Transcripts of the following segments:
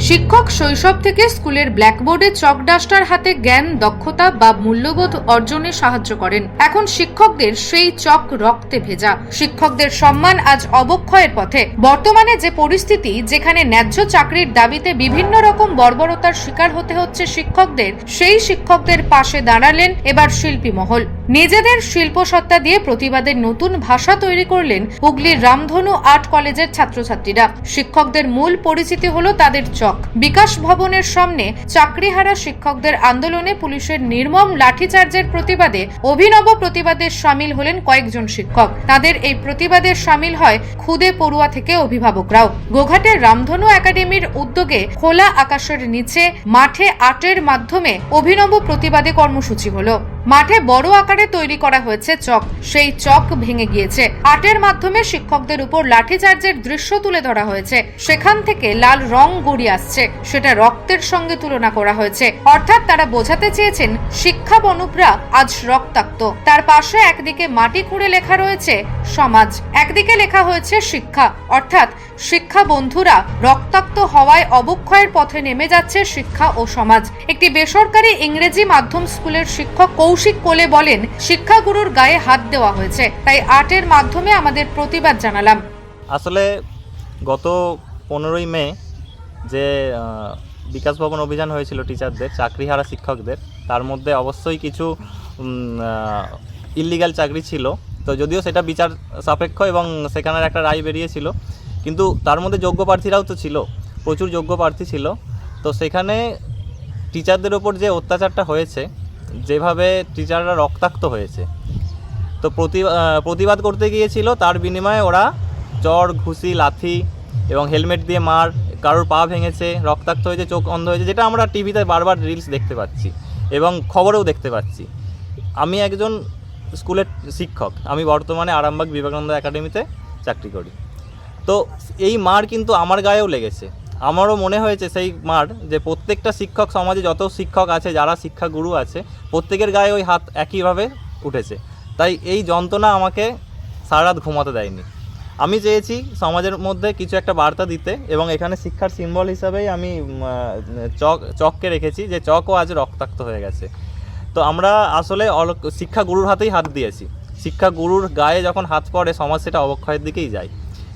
শিক্ষক শৈশব থেকে স্কুলের ব্ল্যাকবোর্ডে চক ডাস্টার হাতে জ্ঞান, দক্ষতা বা মূল্যবোধ অর্জনে সাহায্য করেন। এখন শিক্ষকদের সেই চক রক্তে ভেজা। শিক্ষকদের সম্মান আজ অবক্ষয়ের পথে। বর্তমানে যে পরিস্থিতি, যেখানে ন্যায্য চাকরির দাবিতে বিভিন্ন রকম বর্বরতার শিকার হতে হচ্ছে শিক্ষকদের, সেই শিক্ষকদের পাশে দাঁড়ালেন এবার শিল্পী মহল। নিজেদের শিল্পসত্তা দিয়ে প্রতিবাদের নতুন ভাষা তৈরি করলেন হুগলির রামধনু আর্ট কলেজের ছাত্রছাত্রীরা। শিক্ষকদের মূল পরিচিতি হলো তাদের চক। বিকাশ ভবনের সামনে চাকরিহারা শিক্ষকদের আন্দোলনে পুলিশের নির্মম লাঠিচার্জের প্রতিবাদে অভিনব প্রতিবাদে সামিল হলেন কয়েকজন শিক্ষক। তাদের এই প্রতিবাদে সামিল হয় খুদে পড়ুয়া থেকে অভিভাবকরাও। গোঘাটের রামধনু একাডেমির উদ্যোগে খোলা আকাশের নিচে মাঠে আর্টের মাধ্যমে অভিনব প্রতিবাদে কর্মসূচি হলো। মাঠে বড় আকারে তৈরি করা হয়েছে চক। সেই চক ভেঙে গিয়েছে। আর্টের মাধ্যমে শিক্ষকদের উপর লাঠিচার্জের দৃশ্য তুলে ধরা হয়েছে। সেখান থেকে লাল রং গড়িয়ে আসছে। সেটা রক্তের সঙ্গে তুলনা করা হয়েছে। অর্থাৎ তারা বোঝাতে চেয়েছেন, শিক্ষা বনুপরা আজ রক্তাক্ত। তার পাশে একদিকে মাটি খুঁড়ে লেখা রয়েছে, সমাজ। একদিকে লেখা হয়েছে শিক্ষা। অর্থাৎ শিক্ষা বন্ধুরা রক্তাক্ত হওয়ায় অবক্ষয়ের পথে নেমে যাচ্ছে শিক্ষা ও সমাজ। একটি বেসরকারি ইংরেজি মাধ্যম স্কুলের শিক্ষক কৌশিক কোলে বলেন, শিক্ষাগুরুর গায়ে হাত দেওয়া হয়েছে। তাই আর্টের মাধ্যমে আমাদের প্রতিবাদ জানালাম। আসলে গত পনেরোই মে যে বিকাশ ভবন অভিযান হয়েছিল টিচারদের চাকরিহারা শিক্ষকদের, তার মধ্যে অবশ্যই কিছু ইল্লিগাল চাকরি ছিল। তো যদিও সেটা বিচার সাপেক্ষ এবং সেখানের একটা রায় বেরিয়েছিল কিন্তু তার মধ্যে যোগ্য প্রার্থীরাও তো ছিল, প্রচুর যোগ্য প্রার্থী ছিল। তো সেখানে টিচারদের ওপর যে অত্যাচারটা হয়েছে যেভাবে টিচাররা রক্তাক্ত হয়েছে। তো প্রতি প্রতিবাদ করতে গিয়েছিল, তার বিনিময়ে ওরা চর ঘুষি, লাথি এবং হেলমেট দিয়ে মার, কারোর পা ভেঙেছে, রক্তাক্ত হয়েছে, চোখ অন্ধ হয়েছে, যেটা আমরা টিভিতে বারবার রিলস দেখতে পাচ্ছি এবং খবরেও দেখতে পাচ্ছি। আমি একজন স্কুলের শিক্ষক, আমি বর্তমানে আরামবাগ বিবেকানন্দ একাডেমিতে চাকরি করি। তো এই মার কিন্তু আমার গায়েও লেগেছে। আমারও মনে হয়েছে সেই মার যে প্রত্যেকটা শিক্ষক সমাজে যত শিক্ষক আছে, যারা শিক্ষাগুরু আছে প্রত্যেকের গায়ে ওই হাত একইভাবে উঠেছে। তাই এই যন্ত্রণা আমাকে সারা রাত ঘুমাতে দেয়নি। আমি চেয়েছি সমাজের মধ্যে কিছু একটা বার্তা দিতে এবং এখানে শিক্ষার সিম্বল হিসাবেই আমি চক, চককে রেখেছি যে চকও আজ রক্তাক্ত হয়ে গেছে। তো আমরা আসলে অল- শিক্ষাগুরুর হাতেই হাত দিয়েছি। শিক্ষা গুরুর গায়ে যখন হাত পড়ে, সমাজ সেটা অবক্ষয়ের দিকেই যায়।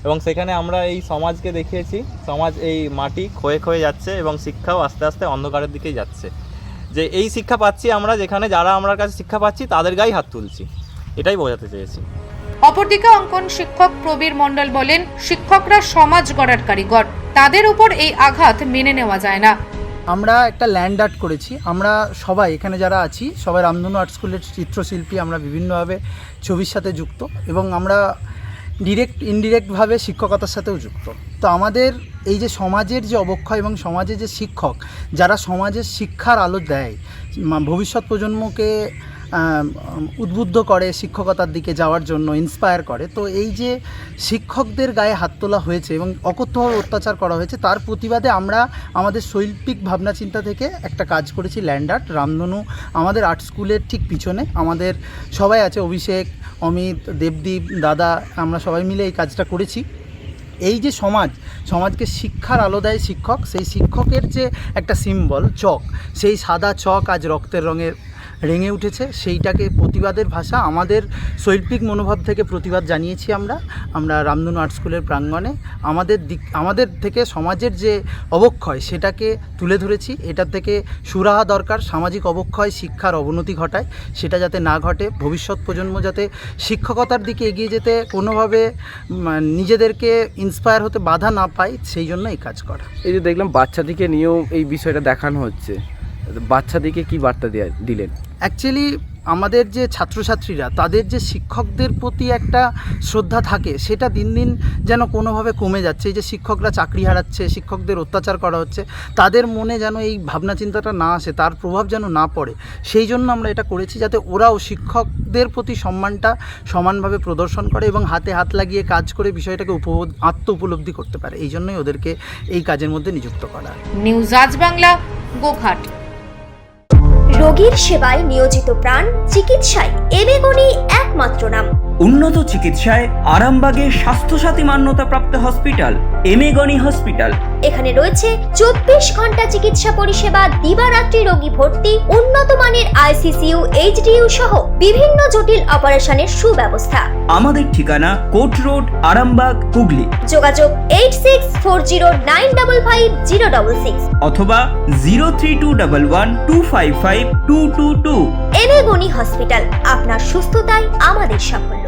এবং সেখানে আমরা এই সমাজকে দেখিয়েছি। সমাজ এই মাটি ক্ষয়ে ক্ষয়ে যাচ্ছে এবং শিক্ষাও আস্তে আস্তে অন্ধকারের দিকেই যাচ্ছে। যে এই শিক্ষা পাচ্ছি আমরা যেখানে যারা আমার কাছে শিক্ষা পাচ্ছি তাদের গায়েই হাত তুলছি। এটাই বোঝাতে চেয়েছি। অপরদিকে অঙ্কন শিক্ষক প্রবীর মণ্ডল বলেন শিক্ষকরা সমাজ গড়ার কারিগর। তাদের উপর এই আঘাত মেনে নেওয়া যায় না। আমরা একটা ল্যান্ড আর্ট করেছি। আমরা সবাই এখানে যারা আছি সবাই রামধনু আর্ট স্কুলের চিত্রশিল্পী আমরা বিভিন্নভাবে ছবির সাথে যুক্ত এবং আমরা ডিরেক্ট ইনডিরেক্টভাবে শিক্ষকতার সাথেও যুক্ত। তো আমাদের এই যে সমাজের যে অবক্ষয় এবং সমাজের যে শিক্ষক, যারা সমাজের শিক্ষার আলো দেয় ভবিষ্যৎ প্রজন্মকে উদ্বুদ্ধ করে শিক্ষকতার দিকে যাওয়ার জন্য ইন্সপায়ার করে। তো এই যে শিক্ষকদের গায়ে হাত তোলা হয়েছে এবং অকথ্যভাবে অত্যাচার করা হয়েছে, তার প্রতিবাদে আমরা আমাদের শৈল্পিক ভাবনা চিন্তা থেকে একটা কাজ করেছি ল্যান্ড আর্ট রামধনু, আমাদের আর্ট স্কুলের ঠিক পিছনে। আমাদের সবাই আছে, অভিষেক, অমিত, দেবদীপ, দাদা, আমরা সবাই মিলে এই কাজটা করেছি। এই যে সমাজ, সমাজকে শিক্ষার আলো দেয় শিক্ষক, সেই শিক্ষকের যে একটা সিম্বল চক, সেই সাদা চক আজ রক্তের রঙের রেঙে উঠেছে। সেইটাকে প্রতিবাদের ভাষা আমাদের শৈল্পিক মনোভাব থেকে প্রতিবাদ জানিয়েছি আমরা। আমরা রামধনু আর্ট স্কুলের প্রাঙ্গণে আমাদের দিক, আমাদের থেকে সমাজের যে অবক্ষয়, সেটাকে তুলে ধরেছি। এটা থেকে সুরাহা দরকার, সামাজিক অবক্ষয়, শিক্ষার অবনতি ঘটায়। সেটা যাতে না ঘটে, ভবিষ্যৎ প্রজন্ম যাতে শিক্ষকতার দিকে এগিয়ে যেতে কোনোভাবে নিজেদেরকে ইন্সপায়ার হতে বাধা না পায়, সেই জন্য এই কাজ করা। এই যে দেখলাম বাচ্চাদিকে নিয়েও এই বিষয়টা দেখানো হচ্ছে। বাচ্চাদিকে কি বার্তা দেয়া- দিলেন? অ্যাকচুয়ালি আমাদের যে ছাত্রছাত্রীরা তাদের যে শিক্ষকদের প্রতি একটা শ্রদ্ধা থাকে সেটা দিন দিন যেন কোনোভাবে কমে যাচ্ছে। এই যে শিক্ষকরা চাকরি হারাচ্ছে শিক্ষকদের অত্যাচার করা হচ্ছে তাদের মনে যেন এই ভাবনা চিন্তাটা না আসে তার প্রভাব যেন না পড়ে। সেই জন্য আমরা এটা করেছি যাতে ওরাও শিক্ষকদের প্রতি সম্মানটা সমানভাবে প্রদর্শন করে এবং হাতে হাত লাগিয়ে কাজ করে বিষয়টাকে উপ আত্ম উপলব্ধি করতে পারে। এই জন্যই ওদেরকে এই কাজের মধ্যে নিযুক্ত করা। নিউজ আজ বাংলা গোঘাট। রোগীর সেবায় নিয়োজিত প্রাণ চিকিৎসায় এবেগুনি একমাত্র নাম। উন্নত চিকিৎসায় আরামবাগে স্বাস্থ্যসাথী মান্যতাপ্রাপ্ত হসপিটাল এমেগনি হসপিটাল। এখানে রয়েছে চব্বিশ ঘণ্টা চিকিৎসা পরিষেবা দিবারাত্রি রোগী ভর্তি উন্নত মানের আইসিসিউ এইচডিইউ সহ বিভিন্ন জটিল অপারেশনের সুব্যবস্থা। আমাদের ঠিকানা কোট রোড আরামবাগ হুগলি। যোগাযোগ eight six four zero nine double five zero double six অথবা zero three two double one two five five two two two এবেগুনি hospital আপনার সুস্থতাই আমাদের সাফল্য।